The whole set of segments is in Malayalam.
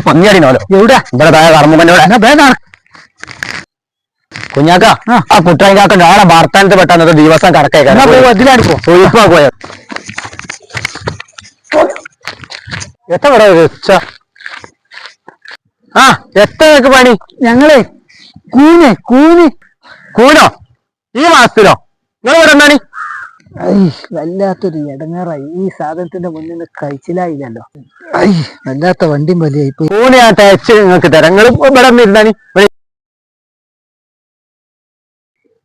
പന്നി എവിടെ? ഇവിടെ താഴെ കുഞ്ഞാക്ക ആ. കുട്ടായിക്കാക്ക നാളെ ഭർത്താനത്ത് പെട്ടെന്നത് ദിവസം കടക്കേക്കാ. പോയ എത്ര ഇവിടെ വെച്ച ആ പണി? ഞങ്ങളെ കൂന് കൂന്. കൂനോ? ഈ മാസത്തിലോ? നിങ്ങൾ ഇവിടെ എന്താണ്? ഐ വല്ലാത്തൊരു ഇടങ്ങാറായി ഈ സാധനത്തിന്റെ മുന്നിൽ നിന്ന് കഴിച്ചിലായില്ലല്ലോ. ഐ വല്ലാത്ത വണ്ടിയും വലിയായി പോയി. തേച്ച് നിങ്ങൾക്ക് തരങ്ങളും നിങ്ങൾ ഇവിടെ ഇരുന്നാനി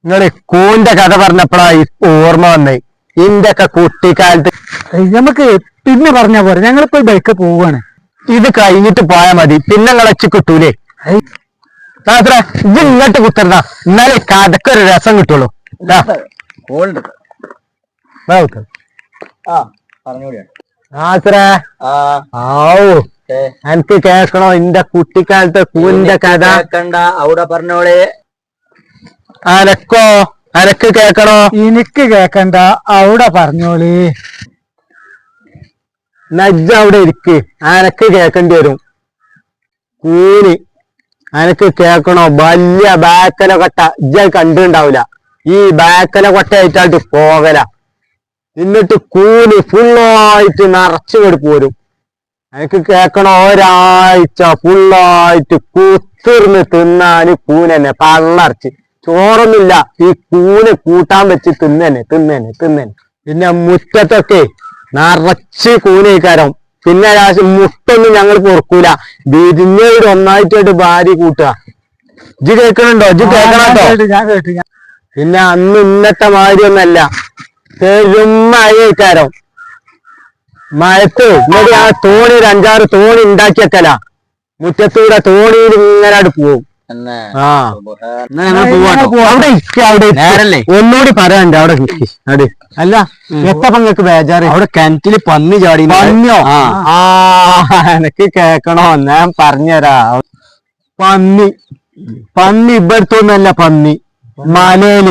നിങ്ങൾ കൂന്റെ കഥ പറഞ്ഞപ്പോഴാ ഓർമ്മ വന്നേ. ഇന്റെ ഒക്കെ കുട്ടിക്കാലത്ത് നമുക്ക് പിന്നെ പറഞ്ഞ പോരെ. ഞങ്ങളിപ്പോ ബൈക്ക് പോവാണ്. ഇത് കഴിഞ്ഞിട്ട് പോയാ മതി. പിന്നെ നിങ്ങളെ കിട്ടൂലേ. ഇങ്ങോട്ട് കുത്തരുന്ന എന്നാലേ കഥക്കൊരു രസം കിട്ടുള്ളൂ. നാസറേ, ആവൂ എനിക്ക് കേൾക്കണോ? എന്റെ കുട്ടിക്കാലത്തെ കൂന്റെ കഥ. കണ്ട അവിടെ പറഞ്ഞോളെ. അനക്കോ? അനക്ക് കേക്കണോ എനിക്ക് കേക്കണ്ട അവിടെ പറഞ്ഞോളി. നജ്ജ അവിടെ ഇരിക്ക്. അനക്ക് കേക്കേണ്ടി വരും. കൂലി. അനക്ക് കേക്കണോ വലിയ ബാക്കല കൊട്ട ഇജ്ജ കണ്ടുണ്ടാവില്ല ഈ ബാക്കല കൊട്ടയായിട്ടായിട്ട് പോകല. എന്നിട്ട് കൂലി ഫുള്ളായിട്ട് നിറച്ചു കൊടുപ്പ് വരും എനിക്ക് കേക്കണ ഒരാഴ്ച ഫുള്ളായിട്ട് കുത്തിർന്ന് തിന്നാന് കൂനെന്നെ പള്ളറച്ച് ചോറൊന്നുമില്ല ഈ കൂന് കൂട്ടാൻ വെച്ച് തിന്നന്നെ തിന്നന്നെ തിന്നന്നെ. പിന്നെ മുറ്റത്തൊക്കെ നിറച്ച് കൂനയിക്കാരം പിന്നെ രാശി മുട്ടൊന്നും ഞങ്ങൾ പൊറുക്കൂല. വിരിഞ്ഞൊരു ഒന്നായിട്ടായിട്ട് ഭാര്യ കൂട്ടുക. ഇജ്ജ് കേൾക്കണുണ്ടോ ഇജ്ജ് കേൾക്കണോ പിന്നെ അന്ന് ഇന്നത്തെ മാതിരി ഒന്നല്ല. പെരും മഴത്ത് ഇന്നലെ ആ തോണി ഒരു അഞ്ചാറ് തോണി ഉണ്ടാക്കിയക്കല. മുറ്റത്തൂടെ തോണിയിൽ ഇങ്ങനെ അവിടെ പോവും. ആ. ഞങ്ങൾ പോവാട്ടോ? അവിടെ ഇരിക്ക അവിടെ നേരല്ലേ? ഒന്നുകൂടി പറയാനുണ്ട് അവിടെ. അല്ല എത്ര നിങ്ങക്ക് ബേജാറ്? അവിടെ കിണറ്റിൽ പന്നി ചാടി. പന്നിയോ? ആ. ആ എനക്ക് കേക്കണോ? ഞാൻ പറഞ്ഞുതരാ. പന്നി. പന്നി ഇവിടുത്തൊന്നല്ല പന്നി. മലയിൽ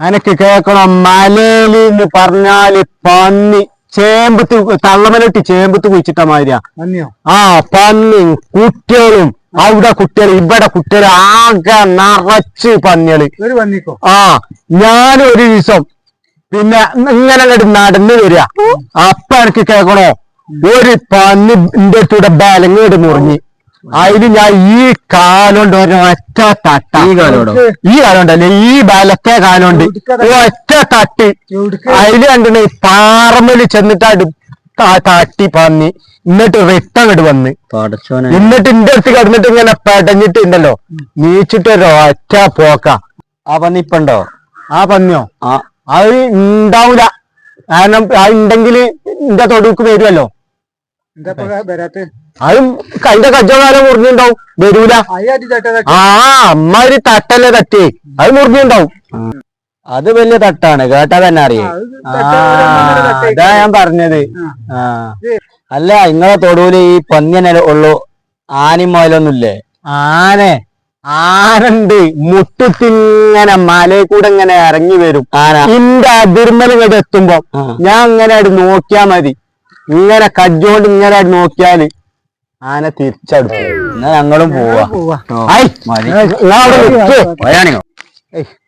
എനക്ക് കേക്കണം മലയിൽ എന്ന് പറഞ്ഞാൽ പന്നി. ചേമ്പത്ത് തള്ളമലിട്ട് ചേമ്പത്ത് കുഴിച്ചിട്ട മാതിരിയാ. ആ പന്നി കുട്ടികളും. അവിടെ കുട്ടികൾ ഇവിടെ കുട്ടികൾ ആകെ നിറച്ച് പന്നികൾ. ഒരു ആ ഞാനൊരു ദിവസം പിന്നെ ഇങ്ങനെ അങ്ങോട്ട് നടന്നു വരിക. അപ്പൊ എനിക്ക് കേൾക്കണോ? ഒരു പന്നി എന്റെ അടുത്തൂടെ ബലങ്ങോട്ട് മുറിഞ്ഞ്. അതിന് ഞാൻ ഈ കാലുകൊണ്ട് ഒരൊറ്റ തട്ട. ഈ കാലോടോ? ഈ കാലുണ്ടല്ലേ? ഈ ബലത്തെ കാലുണ്ട്. ഒറ്റ തട്ടി? അതിൽ കണ്ടിട്ട് പാറമൽ ചെന്നിട്ട് തട്ടി പന്നി. എന്നിട്ട് റിട്ട അങ്ങോട്ട് വന്ന് എന്നിട്ട് ഇന്റെ അടുത്ത് കിടന്നിട്ട് ഇങ്ങനെ പെടഞ്ഞിട്ട് ഉണ്ടല്ലോ നീച്ചിട്ട് ഒരു ഒറ്റ പോക്ക. ആ പന്നി ഇപ്പണ്ടോ ആ പന്നിയോ? ആ. അത് ഉണ്ടാവൂല കാരണം അത് ഉണ്ടെങ്കിൽ എന്റെ തൊടുക്ക് വരുമല്ലോ എന്താ വരാത്ത? അത് അതിന്റെ കജ്ജകാലം മുറിഞ്ഞുണ്ടാവും. വരൂല. ആ അമ്മാതിരി തട്ടല്ലേ തട്ടി. അത് മുറിഞ്ഞുണ്ടാവും. അത് വലിയ തട്ടാണ്. കേട്ടാ തന്നെ അറിയേ. അതാ ഞാൻ പറഞ്ഞത്. അല്ല നിങ്ങളെ തൊടുവിൽ ഈ പന്നി തന്നെ ഉള്ളു ആനി മുതലൊന്നുമില്ലേ ആനെ. ആനണ്ട് മുട്ടത്തിങ്ങനെ മലയിൽ കൂടെ ഇങ്ങനെ ഇറങ്ങി വരും. ആന. ഇന്റെ അതിർമൽ ഇങ്ങോട്ട് എത്തുമ്പോ ഞാൻ ഇങ്ങനെ ആയിട്ട് നോക്കിയാ മതി. ഇങ്ങനെ കജ്ജോണ്ട് ഇങ്ങനെ ആയിട്ട് നോക്കിയാൽ ആന തിരിച്ചടുത്തു. എന്നാ ഞങ്ങളും പോവാ.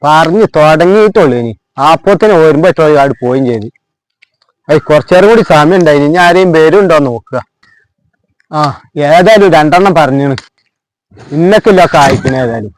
പറഞ്ഞു തുടങ്ങിയിട്ടുള്ളൂ ഇനി. അപ്പത്തിന് വരുമ്പോ അവിടെ പോയും ചെയ്ത്. ഏയ് കുറച്ചേരം കൂടി സമയം ഉണ്ടായി. ഇനി ആരെയും പേരുണ്ടോ നോക്കുക. ആ ഏതായാലും രണ്ടെണ്ണം പറഞ്ഞു ഇന്നൊക്കെ ഇല്ല കായ്ക്കണ ഏതായാലും.